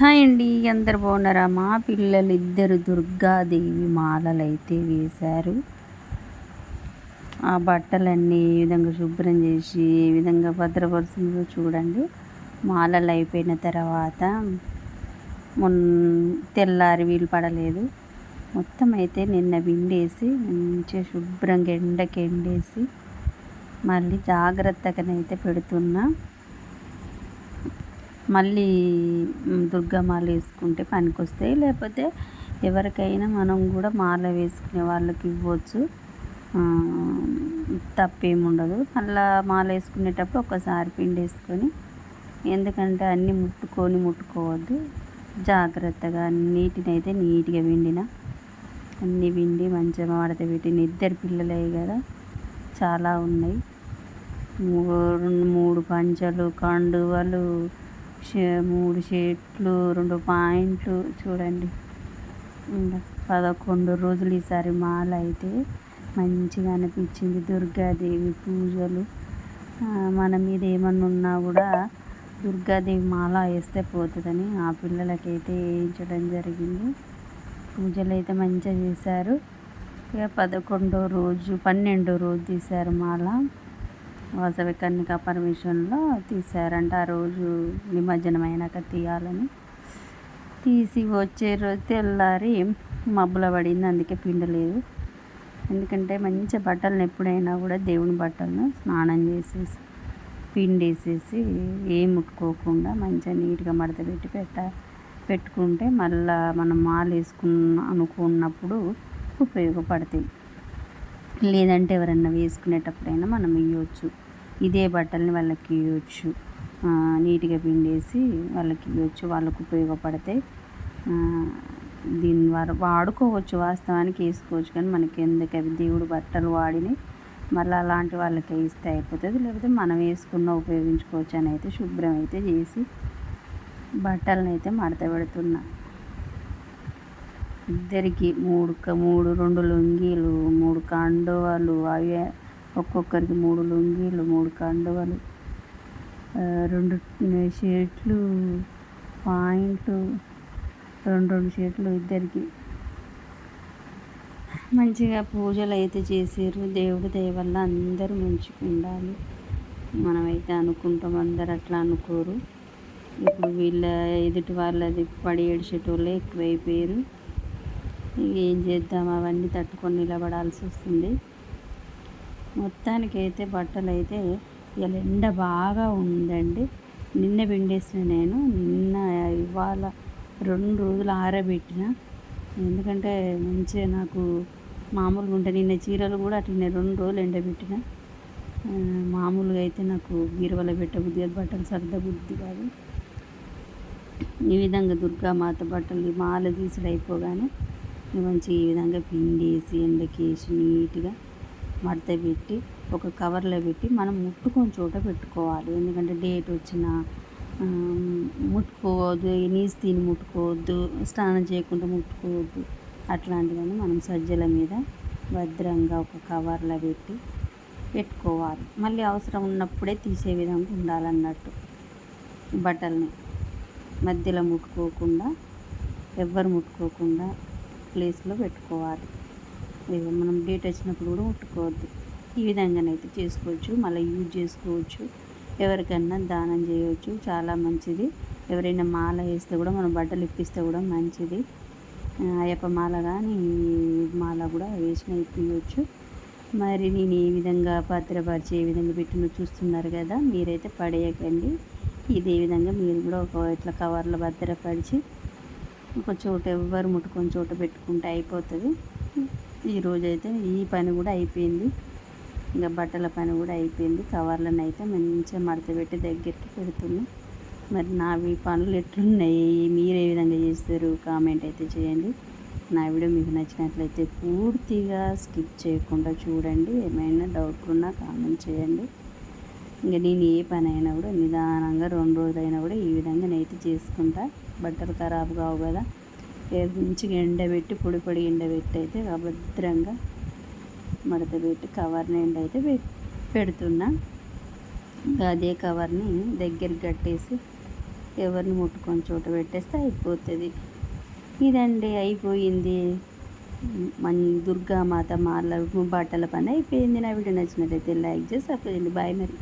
Hi అండి అందరు బాగున్నారా? మా పిల్లలు ఇద్దరు దుర్గాదేవి మాలలు అయితే వేశారు. ఆ బట్టలన్నీ ఏ విధంగా శుభ్రం చేసి ఏ విధంగా భద్రపరుస్తుందో చూడండి. మాలలు అయిపోయిన తర్వాత మొన్న తెల్లారి వీలు పడలేదు. మొత్తం అయితే నిన్న విండేసి మంచిగా శుభ్రంగా ఎండకి ఎండేసి మళ్ళీ జాగ్రత్తగానైతే పెడుతున్నా. మళ్ళీ దుర్గమాల వేసుకుంటే పనికి వస్తాయి లేకపోతే ఎవరికైనా మనం కూడా మాల వేసుకునే వాళ్ళకి ఇవ్వచ్చు. తప్పేముండదు. మళ్ళీ మాల వేసుకునేటప్పుడు ఒకసారి పిండి వేసుకొని ఎందుకంటే అన్నీ ముట్టుకొని ముట్టుకోవద్దు. జాగ్రత్తగా నీటిని అయితే నీట్గా విండిన అన్నీ విండి మంచిగా వాడితే పెట్టిన ఇద్దరు పిల్లలే కదా. చాలా ఉన్నాయి. మూడు మూడు పంచలు కండువలు మూడు షేట్లు రెండు పాయింట్లు చూడండి. ఇంకా పదకొండు రోజులు ఈసారి మాల అయితే మంచిగా అనిపించింది దుర్గాదేవి పూజలు. మన మీద ఏమన్నా ఉన్నా కూడా దుర్గాదేవి మాల వేస్తే పోతుందని ఆ పిల్లలకైతే వేయించడం జరిగింది. పూజలు అయితే మంచిగా చేశారు. ఇక పదకొండో రోజు పన్నెండో రోజు తీశారు మాల. వాసవి కన్యక పర్మిషన్లో తీశారంట. ఆ రోజు నిమజ్జనం అయినాక తీయాలని. తీసి వచ్చే రోజు తెల్లారి మబ్బుల పడింది. అందుకే పిండలేదు ఎందుకంటే మంచి బట్టలను ఎప్పుడైనా కూడా దేవుని బట్టలను స్నానం చేసేసి పిండేసేసి ఏం ముట్టుకోకుండా మంచిగా నీట్గా మడత పెట్టి పెట్ట పెట్టుకుంటే మళ్ళా మనం మాలు వేసుకున్న అనుకున్నప్పుడు ఉపయోగపడతాయి. లేదంటే ఎవరన్నా వేసుకునేటప్పుడైనా మనం ఇవ్వచ్చు ఇదే బట్టల్ని వాళ్ళకి ఇవ్వచ్చు నీట్గా పిండేసి వాళ్ళకి ఇవ్వచ్చు వాళ్ళకు ఉపయోగపడతాయి దీని వారు వాడుకోవచ్చు. వాస్తవానికి వేసుకోవచ్చు. కానీ మనకి ఎందుకు అవి దేవుడు బట్టలు వాడిని మళ్ళీ అలాంటి వాళ్ళకి ఇస్తే అయిపోతుంది. లేకపోతే మనం వేసుకున్న ఉపయోగించుకోవచ్చు అని అయితే శుభ్రం అయితే చేసి బట్టలను అయితే మడత పెడుతున్నా. ఇద్దరికి మూడు మూడు రెండు లుంగీలు మూడు కండువాలు. అవి ఒక్కొక్కరికి మూడు లుంగీలు మూడు కండువలు. రెండు షర్ట్లు పాయింట్లు రెండు రెండు షర్ట్లు ఇద్దరికి. మంచిగా పూజలు అయితే చేసారు దేవుడి దయ వల్ల అందరూ మంచిగా ఉండాలి మనమైతే అనుకుంటాం అందరు అట్లా అనుకోరు. ఇప్పుడు వీళ్ళ ఎదుటి వాళ్ళది పడి ఏడిచేటోళ్ళే ఎక్కువైపోయారు ఏం చేద్దాం? అవన్నీ తట్టుకొని నిలబడాల్సి వస్తుంది. మొత్తానికైతే బట్టలు అయితే ఇలా ఎండ బాగా ఉందండి. నిన్న పిండేసిన నేను. నిన్న ఇవాళ రెండు రోజులు ఆరబెట్టిన. ఎందుకంటే మంచిగా నాకు మామూలుగా ఉంటే నిన్న చీరలు కూడా అట్లనే రెండు రోజులు ఎండబెట్టిన. మామూలుగా అయితే నాకు బీరువల పెట్టబుద్ధి కాదు బట్టలు సర్ద బుద్ధి కాదు. ఈ విధంగా దుర్గామాత బట్టలు మాల తీసుడు అయిపోగానే మంచి ఈ విధంగా పిండేసి ఎండకేసి నీట్గా మడత పెట్టి ఒక కవర్లో పెట్టి మనం ముట్టుకొని చోట పెట్టుకోవాలి. ఎందుకంటే డేట్ వచ్చిన ముట్టుకోవద్దు నీసు తిని ముట్టుకోవద్దు స్నానం చేయకుండా ముట్టుకోవద్దు. అట్లాంటివన్నీ మనం సజ్జల మీద భద్రంగా ఒక కవర్లో పెట్టి పెట్టుకోవాలి. మళ్ళీ అవసరం ఉన్నప్పుడే తీసే విధంగా ఉండాలన్నట్టు బట్టల్ని. మధ్యలో ముట్టుకోకుండా ఎవ్వరు ముట్టుకోకుండా ప్లేస్లో పెట్టుకోవాలి. మనం డేట్ వచ్చినప్పుడు కూడా ఉట్టుకోవద్దు ఈ విధంగానైతే చేసుకోవచ్చు. మళ్ళీ యూజ్ చేసుకోవచ్చు. ఎవరికన్నా దానం చేయవచ్చు. చాలా మంచిది. ఎవరైనా మాల వేస్తే కూడా మనం బట్టలు ఇప్పిస్తే కూడా మంచిది. అయ్యప్ప మాల కానీ మాల కూడా వేసిన ఇప్పించవచ్చు మరి నేను ఏ విధంగా భద్రపరిచి ఏ విధంగా పెట్టినో చూస్తున్నారు కదా మీరైతే పడేయకండి. ఇదే విధంగా మీరు కూడా ఒక ఇట్లా కవర్లో భద్రపరిచి ఒక చోట ఎవ్వరు ముట్టుకొని చోట పెట్టుకుంటే అయిపోతుంది. ఈరోజైతే ఈ పని కూడా అయిపోయింది. ఇంకా బట్టల పని కూడా అయిపోయింది. కవర్లను అయితే మంచిగా మడత పెట్టి దగ్గరికి పెడుతున్నాం. మరి నావి పనులు ఎట్లున్నాయి? మీరు ఏ విధంగా చేస్తారు? కామెంట్ అయితే చేయండి. నా వీడియో మీకు నచ్చినట్లయితే పూర్తిగా స్కిప్ చేయకుండా చూడండి. ఏమైనా డౌట్ ఉన్నా కామెంట్ చేయండి. ఇంకా నేను ఏ పని అయినా కూడా నిదానంగా రెండు రోజులైనా కూడా ఈ విధంగా నైతే చేసుకుంటా. బట్టలు ఖరాబ్ కావు కదా. మంచిగా ఎండబెట్టి పొడి పొడి ఎండబెట్టి అయితే భద్రంగా మడత పెట్టి కవర్ని ఎండ అయితే పెడుతున్నా. అదే కవర్ని దగ్గరికి కట్టేసి ఎవరిని ముట్టుకొని చోట పెట్టేస్తే అయిపోతుంది. ఇదండి అయిపోయింది. మన దుర్గామాత మాల బట్టల పని అయిపోయింది. నా వీడియో నచ్చినట్లయితే లైక్ చేసి సబ్స్క్రైబ్ బాయ్ మరి.